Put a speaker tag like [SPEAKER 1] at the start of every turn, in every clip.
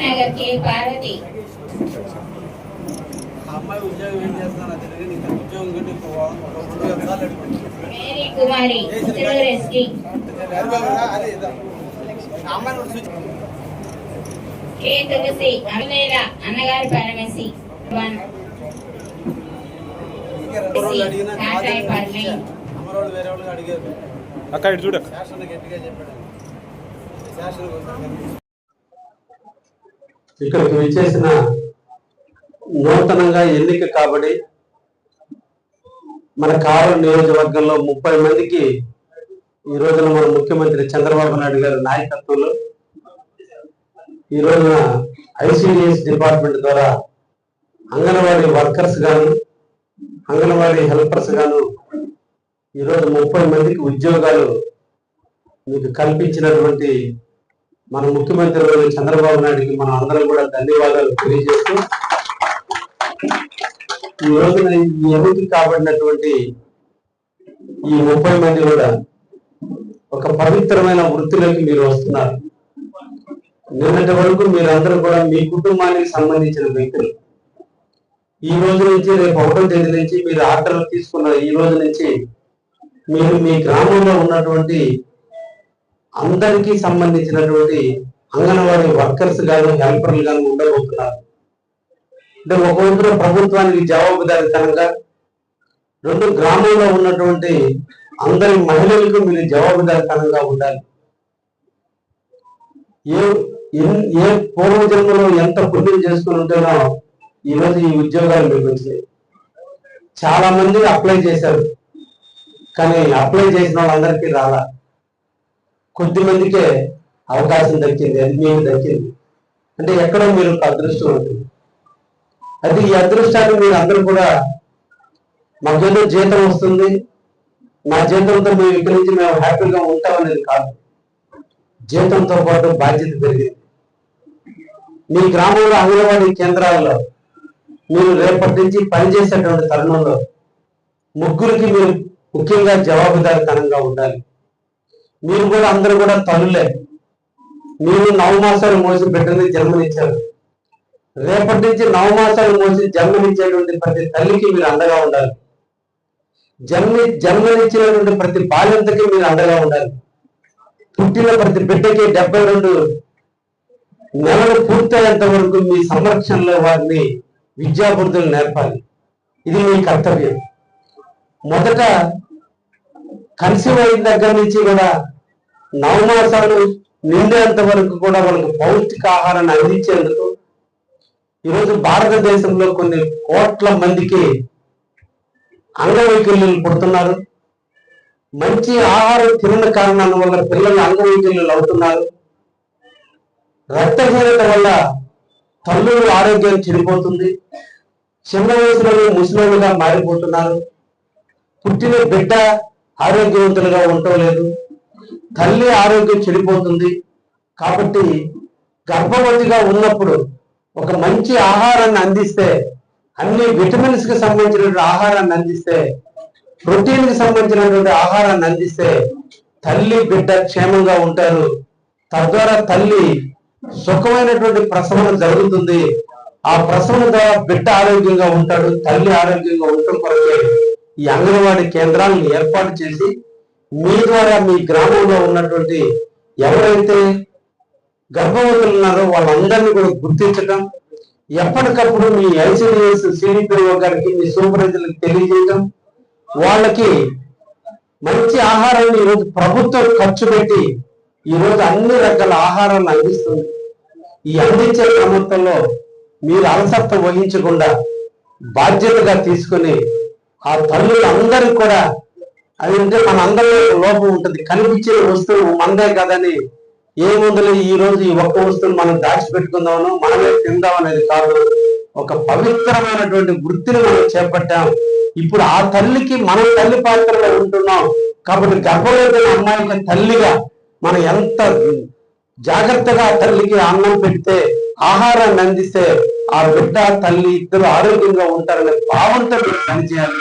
[SPEAKER 1] నగర్ కే పార్వతి.
[SPEAKER 2] అమ్మాయి ఉద్యోగం ఏం చేస్తానో తెలియదు. ఇంకా ఉద్యోగం కంటే.
[SPEAKER 1] Mary Kumari Tiruvuru ST K Tulasi అమలేల అన్నగారి కాటాయి పల్లి.
[SPEAKER 2] ఇచ్చారు. అమ్మరోళ్ళు వేరే వాళ్ళు అడిగారు
[SPEAKER 3] అక్క ఇటు చూడ
[SPEAKER 2] గట్టిగా చెప్పాడు
[SPEAKER 4] ఇక్కడికి విచ్చేసిన నూతనంగా ఎన్నిక కాబడి మన కావలి నియోజకవర్గంలో ముప్పై మందికి ఈ రోజున మన ముఖ్యమంత్రి చంద్రబాబు నాయుడు గారి నాయకత్వంలో ఈ రోజున ఐసిడిఎస్ డిపార్ట్మెంట్ ద్వారా అంగన్వాడీ వర్కర్స్ గాను అంగన్వాడీ హెల్పర్స్ గాను ఈరోజు ముప్పై మందికి ఉద్యోగాలు మీకు కల్పించినటువంటి మన ముఖ్యమంత్రి చంద్రబాబు నాయుడుకి మనం అందరం కూడా ధన్యవాదాలు తెలియజేస్తూ ఈ రోజున ఈ ఎన్నిక కాబడినటువంటి ఈ ముప్పై మంది కూడా ఒక పవిత్రమైన వృత్తిలోకి మీరు వస్తున్నారు. నిన్నటి వరకు మీరందరూ కూడా మీ కుటుంబానికి సంబంధించిన వ్యక్తులు. ఈ రోజు నుంచి రేపు ఒకటో తేదీ నుంచి మీరు ఆర్డర్లు తీసుకున్న ఈ రోజు నుంచి మీరు మీ గ్రామంలో ఉన్నటువంటి అందరికీ సంబంధించినటువంటి అంగన్వాడీ వర్కర్స్ గాను హెల్పర్లు గాను ఉండబోతున్నారు. అంటే ఒక వైపున ప్రభుత్వానికి జవాబుదారితనంగా రెండు గ్రామంలో ఉన్నటువంటి అందరి మహిళలకు మీరు జవాబుదారితనంగా ఉండాలి. ఏ ఏ పూర్వజన్మలో ఎంత పుణ్యం చేసుకుని ఉంటేనో ఈరోజు ఈ ఉద్యోగాలు మీకు వచ్చినాయి చాలా మంది అప్లై చేశారు. కానీ అప్లై చేసిన వాళ్ళందరికీ రాలా. కొద్ది మందికే అవకాశం దక్కింది అది మీకు దక్కింది. అంటే ఎక్కడో మీరు ఒక అదృష్టం ఉంటుంది అది ఈ అదృష్టాన్ని మీరు అందరూ కూడా మాకేదో జీతం వస్తుంది నా జీతంతో మేము ఇక్కడి నుంచి మేము హ్యాపీగా ఉంటామనేది కాదు. జీతంతో పాటు బాధ్యత పెరిగింది. మీ గ్రామంలో అంగన్వాడీ కేంద్రాల్లో మీరు రేపటి నుంచి పనిచేసేటువంటి తరుణంలో ముగ్గురికి మీరు ముఖ్యంగా జవాబుదారితనంగా ఉండాలి. మీరు కూడా అందరూ కూడా తల్లులే మీరు నవమాసాలు మోసి బిడ్డని జన్మనిచ్చారు. రేపటి నుంచి నవమాసాలు మోసి జన్మనిచ్చేటువంటి ప్రతి తల్లికి మీరు అండగా ఉండాలి. జన్మి జన్మనిచ్చినటువంటి ప్రతి బాల్యంతకి మీరు అండగా ఉండాలి. పుట్టిన ప్రతి బిడ్డకి డెబ్బై రెండు నెలలు పూర్తయ్యేంత వరకు మీ సంరక్షణలో వారిని విద్యాబుద్ధులు నేర్పాలి. ఇది మీ కర్తవ్యం. మొదట కన్సీవ్ అయిన దగ్గర నుంచి కూడా నవమాసాలు నిండేంత వరకు కూడా వాళ్ళకి పౌష్టిక ఆహారాన్ని అందించేందుకు ఈరోజు భారతదేశంలో కొన్ని కోట్ల మందికి అంగవైకల్యులు పుడుతున్నారు. మంచి ఆహారం తినని కారణాల వల్ల పిల్లలు అంగవైకల్యులు అవుతున్నారు. రక్తహీనత వల్ల తల్లులు ఆరోగ్యం చెడిపోతుంది. చిన్న వయసులో ముసలిగా మారిపోతున్నారు. పుట్టిన బిడ్డ ఆరోగ్యవంతులుగా ఉండటం లేదు. తల్లి ఆరోగ్యం చెడిపోతుంది. కాబట్టి గర్భవతిగా ఉన్నప్పుడు ఒక మంచి ఆహారాన్ని అందిస్తే అన్ని విటమిన్స్కి సంబంధించినటువంటి ఆహారాన్ని అందిస్తే ప్రోటీన్కి సంబంధించినటువంటి ఆహారాన్ని అందిస్తే తల్లి బిడ్డ క్షేమంగా ఉంటారు. తద్వారా తల్లి సుఖమైనటువంటి ప్రసవన జరుగుతుంది. ఆ ప్రసవన ద్వారా బిడ్డ ఆరోగ్యంగా ఉంటాడు తల్లి ఆరోగ్యంగా ఉండటం కొరకే ఈ అంగన్వాడీ కేంద్రాలను ఏర్పాటు చేసి మీ ద్వారా మీ గ్రామంలో ఉన్నటువంటి ఎవరైతే గర్భవతులు ఉన్నారో వాళ్ళందరినీ కూడా గుర్తించడం ఎప్పటికప్పుడు మీ ఐసిడిఎస్ సిడిపిఓ గారికి మీ సూపర్వైజర్లకు తెలియజేయడం వాళ్ళకి మంచి ఆహారాన్ని ఈరోజు ప్రభుత్వం ఖర్చు పెట్టి ఈరోజు అన్ని రకాల ఆహారాన్ని అందిస్తుంది. ఈ అందించే క్రమంలో మీరు అలసత్వం వహించకుండా బాధ్యతగా తీసుకుని ఆ తల్లులందరూ కూడా అది అంటే మన అందరిలో లోపం ఉంటుంది. కనిపించే వస్తువు మనదే కదని ఏ ముందులో ఈ రోజు ఈ ఒక్క వస్తువును మనం దాచిపెట్టుకుందామను మనమే తిందాం అనేది కాదు. ఒక పవిత్రమైనటువంటి వృత్తిని మనం చేపట్టాం. ఇప్పుడు ఆ తల్లికి మనం తల్లి పాత్రలో ఉంటున్నాం. కాబట్టి గర్భవతి అమ్మాయికి తల్లిగా మనం ఎంత జాగ్రత్తగా తల్లికి అన్నం పెడితే ఆహారాన్ని అందిస్తే ఆ బిడ్డ తల్లి ఇద్దరు ఆరోగ్యంగా ఉంటారనే భావంతో మీరు పనిచేయాలి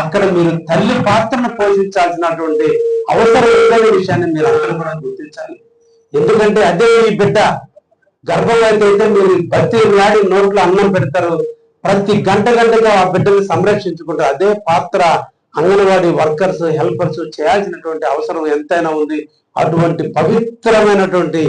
[SPEAKER 4] అక్కడ మీరు తల్లి పాత్రను పోషించాల్సినటువంటి అవసరం ఉందనే విషయాన్ని మీరు అందరూ కూడా గుర్తించాలి. ఎందుకంటే అదే మీ బిడ్డ గర్భవతి అయితే మీరు బతి నాడి నోట్లో అన్నం పెడతారు. ప్రతి గంట గంటగా ఆ బిడ్డని సంరక్షించుకుంటారు అదే పాత్ర అంగన్వాడీ వర్కర్స్ హెల్పర్స్ చేయాల్సినటువంటి అవసరం ఎంతైనా ఉంది. అటువంటి పవిత్రమైనటువంటి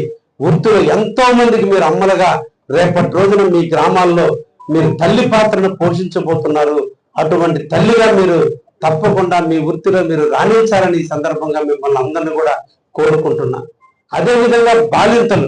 [SPEAKER 4] వృత్తులు ఎంతో మందికి మీరు అమ్మలుగా రేపటి రోజున మీ గ్రామాల్లో మీరు తల్లి పాత్రను పోషించబోతున్నారు. అటువంటి తల్లిగా మీరు తప్పకుండా మీ వృత్తిలో మీరు రాణించాలని ఈ సందర్భంగా మిమ్మల్ని అందరినీ కూడా కోరుకుంటున్నా. అదే విధంగా బాలింతలు